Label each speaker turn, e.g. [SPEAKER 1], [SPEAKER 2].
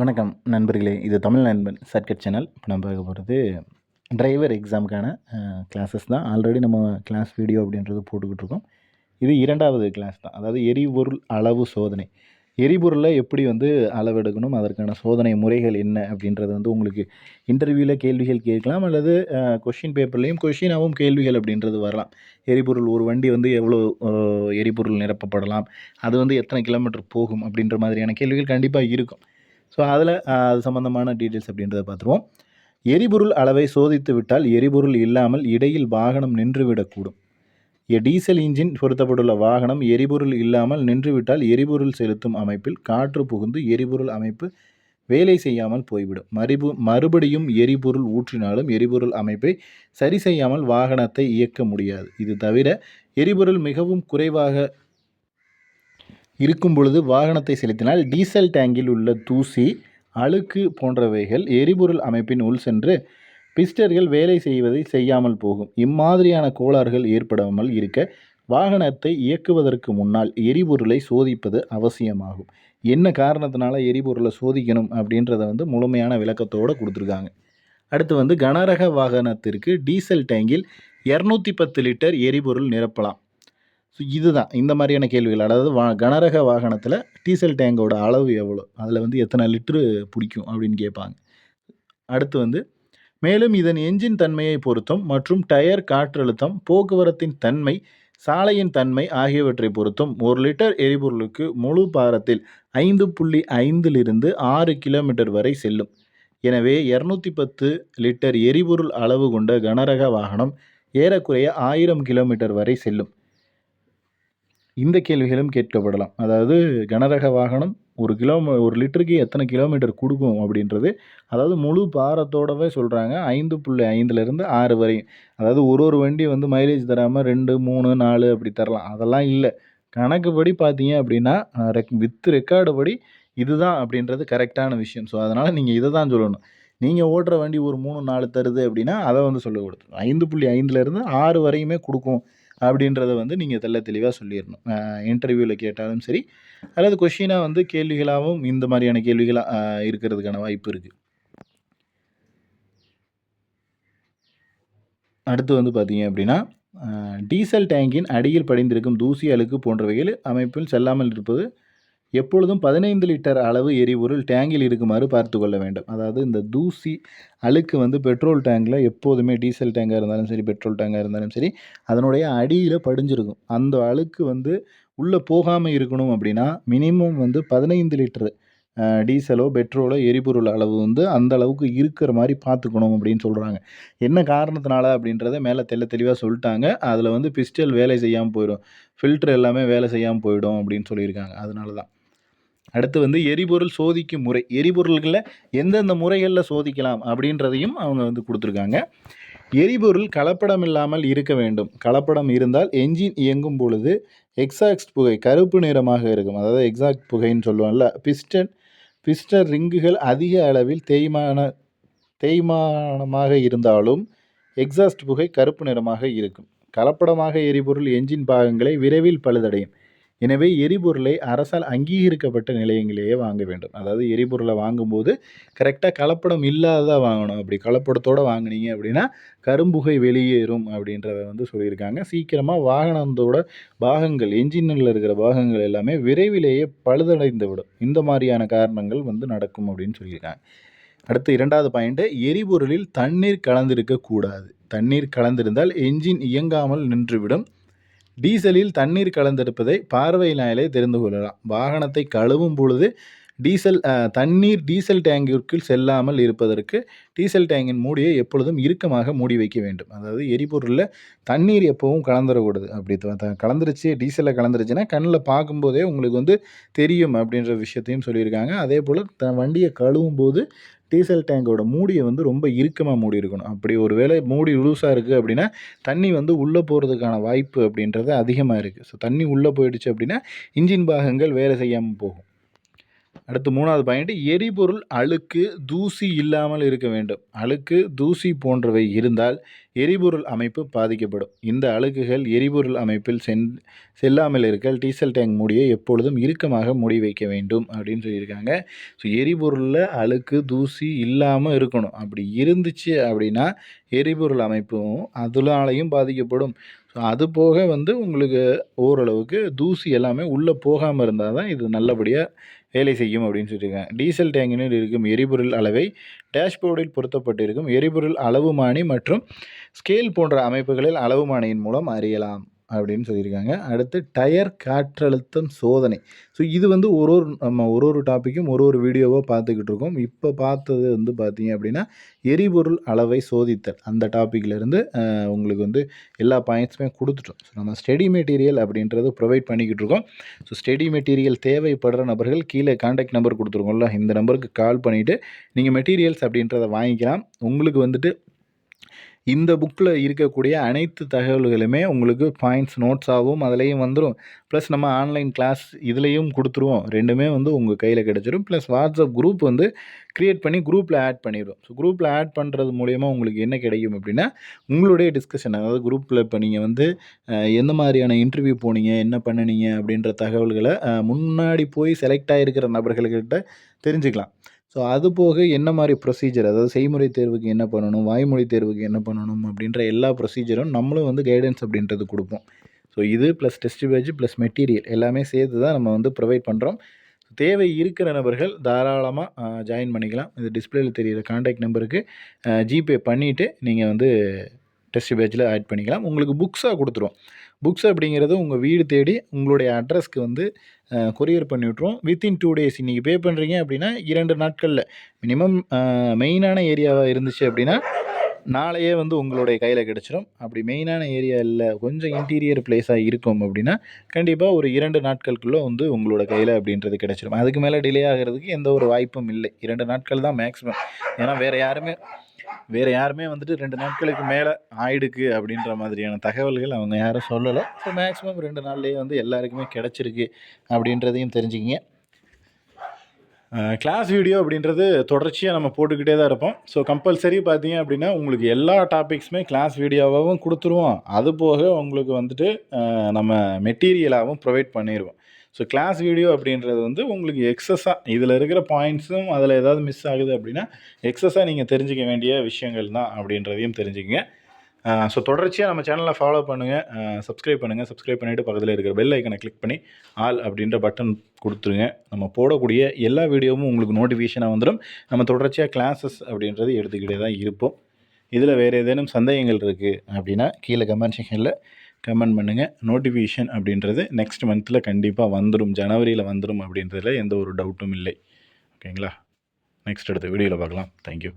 [SPEAKER 1] வணக்கம் நண்பர்களே இது தமிழ் நண்பன் சர்க்கட் சேனல். இப்போ நம்ம பார்க்க போகிறது டிரைவர் எக்ஸாமுக்கான கிளாஸஸ் தான். ஆல்ரெடி நம்ம கிளாஸ் வீடியோ அப்படின்றது போட்டுக்கிட்டு இருக்கோம். இது இரண்டாவது கிளாஸ் தான். அதாவது எரிபொருள் அளவு சோதனை. எரிபொருளை எப்படி வந்து அளவெடுக்கணும்? அதற்கான சோதனை முறைகள் என்ன? அப்படின்றது வந்து உங்களுக்கு இன்டர்வியூவில் கேள்விகள் கேட்கலாம். அல்லது கொஷின் பேப்பர்லேயும் கொஷினாகவும் கேள்விகள் அப்படின்றது வரலாம். எரிபொருள் ஒரு வண்டி வந்து எவ்வளோ எரிபொருள் நிரப்பப்படலாம்? அது வந்து எத்தனை கிலோமீட்டர் போகும்? அப்படின்ற மாதிரியான கேள்விகள் கண்டிப்பாக இருக்கும். ஸோ அதில் அது சம்மந்தமான டீட்டெயில்ஸ் அப்படின்றத பார்த்துருவோம். எரிபொருள் அளவை சோதித்து விட்டால் எரிபொருள் இல்லாமல் இடையில் வாகனம் நின்றுவிடக்கூடும். எ டீசல் இன்ஜின் பொருத்தப்பட்டுள்ள வாகனம் எரிபொருள் இல்லாமல் நின்றுவிட்டால் எரிபொருள் செலுத்தும் அமைப்பில் காற்று புகுந்து எரிபொருள் அமைப்பு வேலை செய்யாமல் போய்விடும். மறுபு மறுபடியும் எரிபொருள் ஊற்றினாலும் எரிபொருள் அமைப்பை சரி செய்யாமல் வாகனத்தை இயக்க முடியாது. இது தவிர எரிபொருள் மிகவும் குறைவாக இருக்கும் பொழுது வாகனத்தை செலுத்தினால் டீசல் டேங்கில் உள்ள தூசி அழுக்கு போன்றவைகள் எரிபொருள் அமைப்பின் உள் சென்று பிஸ்டர்கள் வேலை செய்வதை செய்யாமல் போகும். இம்மாதிரியான கோளாறுகள் ஏற்படாமல் இருக்க வாகனத்தை இயக்குவதற்கு முன்னால் எரிபொருளை சோதிப்பது அவசியமாகும். என்ன காரணத்தினால எரிபொருளை சோதிக்கணும் அப்படின்றத வந்து முழுமையான விளக்கத்தோடு கொடுத்துருக்காங்க. அடுத்து வந்து கனரக வாகனத்திற்கு டீசல் டேங்கில் இரநூத்தி பத்து லிட்டர் எரிபொருள் நிரப்பலாம். ஸோ இதுதான். இந்த மாதிரியான கேள்விகள். அதாவது வா கனரக வாகனத்தில் டீசல் டேங்கோட அளவு எவ்வளோ? அதில் வந்து எத்தனை லிட்ரு பிடிக்கும் அப்படின்னு கேட்பாங்க. அடுத்து வந்து மேலும் இதன் என்ஜின் தன்மையை பொருத்தும் மற்றும் டயர் காற்றழுத்தம் போக்குவரத்தின் தன்மை சாலையின் தன்மை ஆகியவற்றை பொருத்தும் ஒரு லிட்டர் எரிபொருளுக்கு முழு பாரத்தில் ஐந்து புள்ளி ஐந்திலிருந்து ஆறு கிலோமீட்டர் வரை செல்லும். எனவே இரநூத்தி பத்து லிட்டர் எரிபொருள் அளவு கொண்ட கனரக வாகனம் ஏறக்குறைய ஆயிரம் கிலோமீட்டர் வரை செல்லும். இந்த கேள்விகளும் கேட்கப்படலாம். அதாவது கனரக வாகனம் ஒரு கிலோ ஒரு லிட்டருக்கு எத்தனை கிலோமீட்டர் கொடுக்கும் அப்படின்றது அதாவது முழு பாரத்தோடவே சொல்கிறாங்க ஐந்து புள்ளி ஐந்துலேருந்து ஆறு வரையும். அதாவது ஒரு ஒரு வண்டி வந்து மைலேஜ் தராமல் ரெண்டு மூணு நாலு அப்படி தரலாம். அதெல்லாம் இல்லை. கணக்குப்படி பார்த்தீங்க அப்படின்னா ரெக் வித் ரெக்கார்டு படி இதுதான் அப்படின்றது கரெக்டான விஷயம். ஸோ அதனால் நீங்கள் இதை தான் சொல்லணும். நீங்கள் ஓட்டுற வண்டி ஒரு மூணு நாலு தருது அப்படின்னா அதை வந்து சொல்லக்கூடாது ஐந்து புள்ளி ஐந்துலேருந்து ஆறு வரையுமே கொடுக்கும். அப்படின்றத வந்து நீங்கள் தெல்ல தெளிவாக சொல்லிடணும். இன்டர்வியூவில் கேட்டாலும் சரி அல்லது கொஷினாக வந்து கேள்விகளாகவும் இந்த மாதிரியான கேள்விகளாக இருக்கிறதுக்கான வாய்ப்பு இருக்குது அடுத்து வந்து பார்த்தீங்க அப்படின்னா டீசல் டேங்கின் அடியில் படிந்திருக்கும் தூசி அழுக்கு போன்றவைகள் அமைப்பில் செல்லாமல் இருப்பது எப்பொழுதும் பதினைந்து லிட்டர் அளவு எரிபொருள் டேங்கில் இருக்குமாறு பார்த்து கொள்ள வேண்டும். அதாவது இந்த தூசி அழுக்கு வந்து பெட்ரோல் டேங்கில் எப்போதுமே டீசல் டேங்காக இருந்தாலும் சரி பெட்ரோல் டேங்காக இருந்தாலும் சரி அதனுடைய அடியில் படிஞ்சிருக்கும். அந்த அழுக்கு வந்து உள்ளே போகாமல் இருக்கணும் அப்படின்னா மினிமம் வந்து பதினைந்து லிட்டரு டீசலோ பெட்ரோலோ எரிபொருள் அளவு வந்து அந்த அளவுக்கு இருக்கிற மாதிரி பார்த்துக்கணும் அப்படின்னு சொல்கிறாங்க என்ன காரணத்தினால அப்படின்றத மேலே தெள்ள தெளிவாக சொல்லிட்டாங்க. அதில் வந்து பிஸ்டல் வேலை செய்யாமல் போயிடும். ஃபில்ட்ரு எல்லாமே வேலை செய்யாமல் போயிடும் அப்படின்னு சொல்லியிருக்காங்க. அதனால தான் அடுத்து வந்து எரிபொருள் சோதிக்கும் முறை. எரிபொருள்களில் எந்தெந்த முறைகளில் சோதிக்கலாம் அப்படின்றதையும் அவங்க வந்து கொடுத்துருக்காங்க. எரிபொருள் கலப்படம் இல்லாமல் இருக்க வேண்டும். கலப்படம் இருந்தால் என்ஜின் இயங்கும் பொழுது எக்ஸாக்ட் புகை கருப்பு நிறமாக இருக்கும். அதாவது எக்ஸாக்ட் புகைன்னு சொல்லுவோம்ல பிஸ்டன் பிஸ்டன் ரிங்குகள் அதிக அளவில் தேய்மான தேய்மானமாக இருந்தாலும் எக்ஸாஸ்ட் புகை கருப்பு நிறமாக இருக்கும். கலப்படமாக எரிபொருள் என்ஜின் பாகங்களை விரைவில் பழுதடையும். எனவே எரிபொருளை அரசால் அங்கீகரிக்கப்பட்ட நிலையங்களிலேயே வாங்க வேண்டும். அதாவது எரிபொருளை வாங்கும்போது கரெக்டாக கலப்படம் இல்லாததாக வாங்கணும். அப்படி கலப்படத்தோடு வாங்குனீங்க அப்படின்னா கரும்புகை வெளியேறும் அப்படின்றத வந்து சொல்லியிருக்காங்க. சீக்கிரமாக வாகனத்தோட பாகங்கள் என்ஜினில் இருக்கிற பாகங்கள் எல்லாமே விரைவிலேயே பழுதடைந்து விடும் இந்த மாதிரியான காரணங்கள் வந்து நடக்கும் அப்படின்னு சொல்லியிருக்காங்க. அடுத்து இரண்டாவது பாயிண்ட்டு எரிபொருளில் தண்ணீர் கலந்திருக்கக்கூடாது. தண்ணீர் கலந்திருந்தால் என்ஜின் இயங்காமல் நின்றுவிடும். டீசலில் தண்ணீர் கலந்தெடுப்பதை பார்வையினாலே தெரிந்து கொள்ளலாம். வாகனத்தை கழுவும் பொழுது டீசல் தண்ணீர் டீசல் டேங்கிற்குள் செல்லாமல் இருப்பதற்கு டீசல் டேங்கின் மூடியை எப்பொழுதும் இறுக்கமாக மூடி வைக்க வேண்டும். அதாவது எரிபொருளில் தண்ணீர் எப்பவும் கலந்துடக்கூடாது அப்படி த- த- கலந்துருச்சு டீசலில் கலந்துருச்சுன்னா கண்ணில் பார்க்கும்போதே உங்களுக்கு வந்து தெரியும் அப்படின்ற விஷயத்தையும் சொல்லியிருக்காங்க. அதே போல் த வண்டியை கழுவும் போது டீசல் டேங்கோட மூடியை வந்து ரொம்ப இறுக்கமாக மூடி இருக்கணும். அப்படி ஒரு வேளை மூடி லூஸாக இருக்குது அப்படின்னா தண்ணி வந்து உள்ளே போகிறதுக்கான வாய்ப்பு அப்படின்றது அதிகமாக இருக்குது ஸோ தண்ணி உள்ளே போயிடுச்சு அப்படின்னா இன்ஜின் பாகங்கள் வேலை செய்யாமல் போகும். அடுத்து மூணாவது பாயிண்ட் எரிபொருள் அழுக்கு தூசி இல்லாமல் இருக்க வேண்டும். அழுக்கு தூசி போன்றவை இருந்தால் எரிபொருள் அமைப்பு பாதிக்கப்படும். இந்த அழுக்குகள் எரிபொருள் அமைப்பில் சென் செல்லாமல் இருக்க டீசல் டேங்க் மூடியை எப்பொழுதும் இறுக்கமாக மூடி வைக்க வேண்டும் அப்படின்னு சொல்லியிருக்காங்க. ஸோ எரிபொருளில் அழுக்கு தூசி இல்லாமல் இருக்கணும். அப்படி இருந்துச்சு அப்படின்னா எரிபொருள் அமைப்பும் அதனாலையும் பாதிக்கப்படும். ஸோ அது போக வந்து உங்களுக்கு ஓரளவுக்கு தூசி எல்லாமே உள்ளே போகாமல் இருந்தால் தான் இது நல்லபடியாக வேலை செய்யும் அப்படின்னு சொல்லியிருக்காங்க. டீசல் டேங்கினில் இருக்கும் எரிபொருள் அளவை டேஷ்போர்டில் பொருத்தப்பட்டிருக்கும். எரிபொருள் அளவுமானி மற்றும் ஸ்கேல் போன்ற அமைப்புகளில் அளவுமானியின் மூலம் அறியலாம். அப்படின்னு சொல்லியிருக்காங்க. அடுத்து டயர் காற்றழுத்தம் சோதனை. ஸோ இது வந்து ஒரு ஒரு நம்ம ஒரு ஒரு டாப்பிக்கும் ஒரு ஒரு வீடியோவாக பார்த்துக்கிட்டு இருக்கோம். இப்போ பார்த்தது வந்து பார்த்தீங்க அப்படின்னா எரிபொருள் அளவை சோதித்தல். அந்த டாப்பிக்லேருந்து உங்களுக்கு வந்து எல்லா பாயிண்ட்ஸுமே கொடுத்துட்டோம். ஸோ நம்ம ஸ்டெடி மெட்டீரியல் அப்படின்றது ப்ரொவைட் பண்ணிக்கிட்டு இருக்கோம். ஸோ ஸ்டெடி மெட்டீரியல் தேவைப்படுற நபர்கள் கீழே காண்டாக்ட் நம்பர் கொடுத்துருக்கோம்ல இந்த நம்பருக்கு கால் பண்ணிவிட்டு நீங்கள் மெட்டீரியல்ஸ் அப்படின்றத வாங்கிக்கலாம். உங்களுக்கு வந்துட்டு இந்த புக்கில் இருக்கக்கூடிய அனைத்து தகவல்களுமே உங்களுக்கு பாயிண்ட்ஸ் நோட்ஸாகவும் அதுலேயும் வந்துடும் ப்ளஸ் நம்ம ஆன்லைன் கிளாஸ் இதுலேயும் கொடுத்துருவோம். ரெண்டுமே வந்து உங்கள் கையில் கிடச்சிரும். ப்ளஸ் வாட்ஸ்அப் குரூப் வந்து க்ரியேட் பண்ணி குரூப்பில் ஆட் பண்ணிடுவோம் ஸோ குரூப்பில் ஆட் பண்ணுறது மூலியமாக உங்களுக்கு என்ன கிடைக்கும் அப்படின்னா உங்களுடைய டிஸ்கஷன் அதாவது குரூப்பில் இப்போ நீங்கள் வந்து எந்த மாதிரியான இன்டர்வியூ போனீங்க என்ன பண்ணுனீங்க அப்படின்ற தகவல்களை முன்னாடி போய் செலக்ட் ஆகிருக்கிற நபர்கள்கிட்ட தெரிஞ்சுக்கலாம். ஸோ அது போக என்ன மாதிரி ப்ரொசீஜர் அதாவது செய்முறை தேர்வுக்கு என்ன பண்ணணும்? வாய்மொழி தேர்வுக்கு என்ன பண்ணணும்? அப்படின்ற எல்லா ப்ரொசீஜரும் நம்மளும் வந்து கைடன்ஸ் அப்படின்றது கொடுப்போம். ஸோ இது plus test page plus material எல்லாமே சேர்த்து தான் நம்ம வந்து ப்ரொவைட் பண்ணுறோம் தேவை இருக்கிற நபர்கள் தாராளமாக ஜாயின் பண்ணிக்கலாம். இது டிஸ்பிளேயில் தெரியிற காண்டாக்ட் நம்பருக்கு ஜிபே பண்ணிவிட்டு நீங்கள் வந்து டெஸ்ட் பேஜில் ஆட் பண்ணிக்கலாம். உங்களுக்கு புக்ஸாக கொடுத்துருவோம் புக்ஸ் அப்படிங்கிறது உங்கள் வீடு தேடி உங்களுடைய அட்ரஸ்க்கு வந்து கொரியர் பண்ணி விட்ருவோம் வித்தின் டூ டேஸ் இன்றைக்கி பே பண்ணுறீங்க அப்படின்னா இரண்டு நாட்களில். மினிமம் மெயினான ஏரியாவாக இருந்துச்சு அப்படின்னா நாளையே வந்து உங்களுடைய கையில் கிடச்சிரும். அப்படி மெயினான ஏரியா இல்லை கொஞ்சம் இன்டீரியர் பிளேஸாக இருக்கும் அப்படின்னா கண்டிப்பாக ஒரு இரண்டு நாட்களுக்குள்ளே வந்து உங்களோட கையில் அப்படின்றது கிடச்சிரும். அதுக்கு மேலே டிலே ஆகிறதுக்கு எந்த ஒரு வாய்ப்பும் இல்லை. இரண்டு நாட்கள் தான் மேக்ஸிமம் ஏன்னா வேறு யாருமே வேறு யாருமே வந்துட்டு ரெண்டு நாட்களுக்கு மேலே ஆயிடுக்கு அப்படின்ற மாதிரியான தகவல்கள் அவங்க யாரும் சொல்லலை. ஸோ மேக்ஸிமம் ரெண்டு நாள்லேயே வந்து எல்லாருக்குமே கிடச்சிருக்கு அப்படின்றதையும் தெரிஞ்சுக்கிங்க. கிளாஸ் வீடியோ அப்படின்றது தொடர்ச்சியாக நம்ம போட்டுக்கிட்டே தான் இருப்போம். ஸோ கம்பல்சரி பார்த்தீங்க அப்படின்னா உங்களுக்கு எல்லா டாபிக்ஸுமே கிளாஸ் வீடியோவாகவும் கொடுத்துருவோம். அது போக உங்களுக்கு வந்துட்டு நம்ம மெட்டீரியலாகவும் ப்ரொவைட் பண்ணிடுவோம் ஸோ கிளாஸ் வீடியோ அப்படின்றது வந்து உங்களுக்கு எக்ஸஸாக இதில் இருக்கிற பாயிண்ட்ஸும் அதில் ஏதாவது மிஸ் ஆகுது அப்படின்னா எக்ஸஸாக நீங்கள் தெரிஞ்சுக்க வேண்டிய விஷயங்கள் தான் அப்படின்றதையும் தெரிஞ்சுக்கங்க. ஸோ தொடர்ச்சியாக நம்ம சேனலை ஃபாலோ பண்ணுங்கள் சப்ஸ்கிரைப் பண்ணுங்கள் சப்ஸ்கிரைப் பண்ணிவிட்டு பக்கத்தில் இருக்கிற பெல் ஐக்கனை கிளிக் பண்ணி ஆல் அப்படின்ற பட்டன் கொடுத்துருங்க. நம்ம போடக்கூடிய எல்லா வீடியோவும் உங்களுக்கு நோட்டிஃபிகேஷனாக வந்துடும் நம்ம தொடர்ச்சியாக கிளாஸஸ் அப்படின்றது எடுத்துக்கிட்டே தான் இருப்போம். இதில் வேறு ஏதேனும் சந்தேகங்கள் இருக்குது அப்படின்னா கீழே கமெண்ட் செக்ஷனில் கமெண்ட் பண்ணுங்கள் நோட்டிஃபிகேஷன் அப்படின்றது நெக்ஸ்ட் மந்தில் கண்டிப்பாக வந்துடும் ஜனவரியில் வந்துடும் அப்படின்றதுல எந்த ஒரு டவுட்டும் இல்லை. ஓகேங்களா நெக்ஸ்ட் அடுத்த வீடியோவில் பார்க்கலாம். தேங்க்யூ